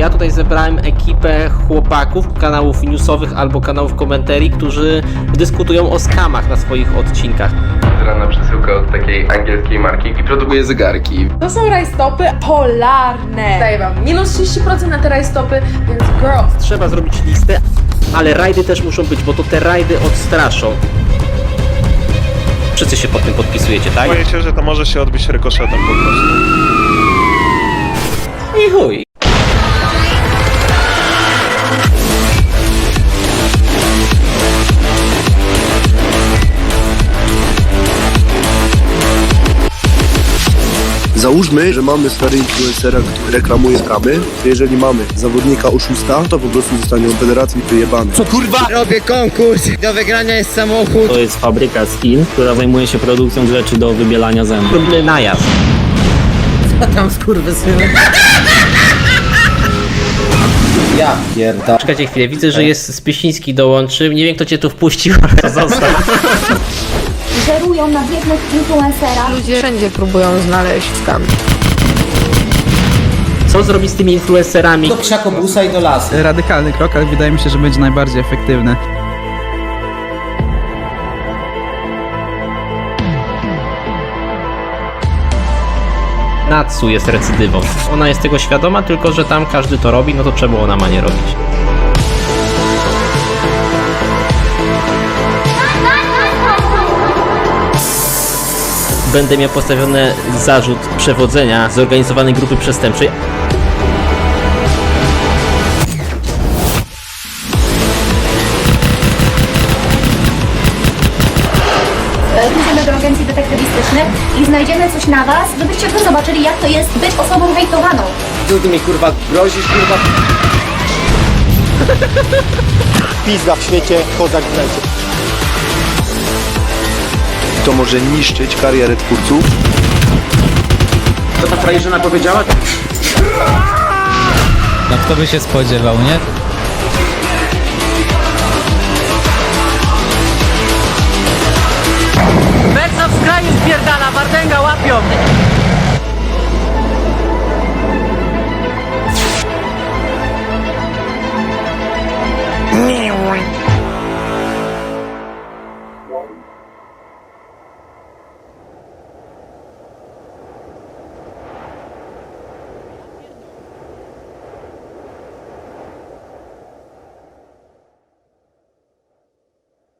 Ja tutaj zebrałem ekipę chłopaków, kanałów newsowych albo kanałów komentarii, którzy dyskutują o skamach na swoich odcinkach. Rana przesyłka od takiej angielskiej marki i produkuje zegarki. To są rajstopy polarne. Daję wam minus 30% na te rajstopy, więc girls. Trzeba zrobić listę, ale rajdy też muszą być, bo to te rajdy odstraszą. Wszyscy się pod tym podpisujecie, tak? Boję się, że to może się odbić rykoszetem po prostu. I chuj. Załóżmy, że mamy stary influencera, który reklamuje skramy. Jeżeli mamy zawodnika oszusta, to po prostu zostanie on federacji wyjebany. Co Kurwa, robię konkurs. Do wygrania jest samochód. To jest fabryka skin, która zajmuje się produkcją rzeczy do wybielania zębów. Próbny najazd. Tam skurwysyny. Ja pierda. Czekajcie chwilę, widzę, że jest Spysiński dołączył. Nie wiem, kto cię tu wpuścił, ale został. żerują na biednych influencerach. Ludzie wszędzie próbują znaleźć skam. Co zrobić z tymi influencerami? Do krzakobusa i do lasu. radykalny krok, ale wydaje mi się, że będzie najbardziej efektywny. Natsu jest recydywą. Ona jest tego świadoma, tylko że tam każdy to robi, no to czemu ona ma nie robić? Będę miał postawiony zarzut przewodzenia zorganizowanej grupy przestępczej. Pójdziemy do agencji detektywistycznych i znajdziemy coś na was, żebyście wy zobaczyli, jak to jest być osobą hejtowaną. Tu ty mi kurwa grozisz, kurwa. Pizda w świecie, kozak w lecie. To może niszczyć karierę twórców. No kto by się spodziewał, nie?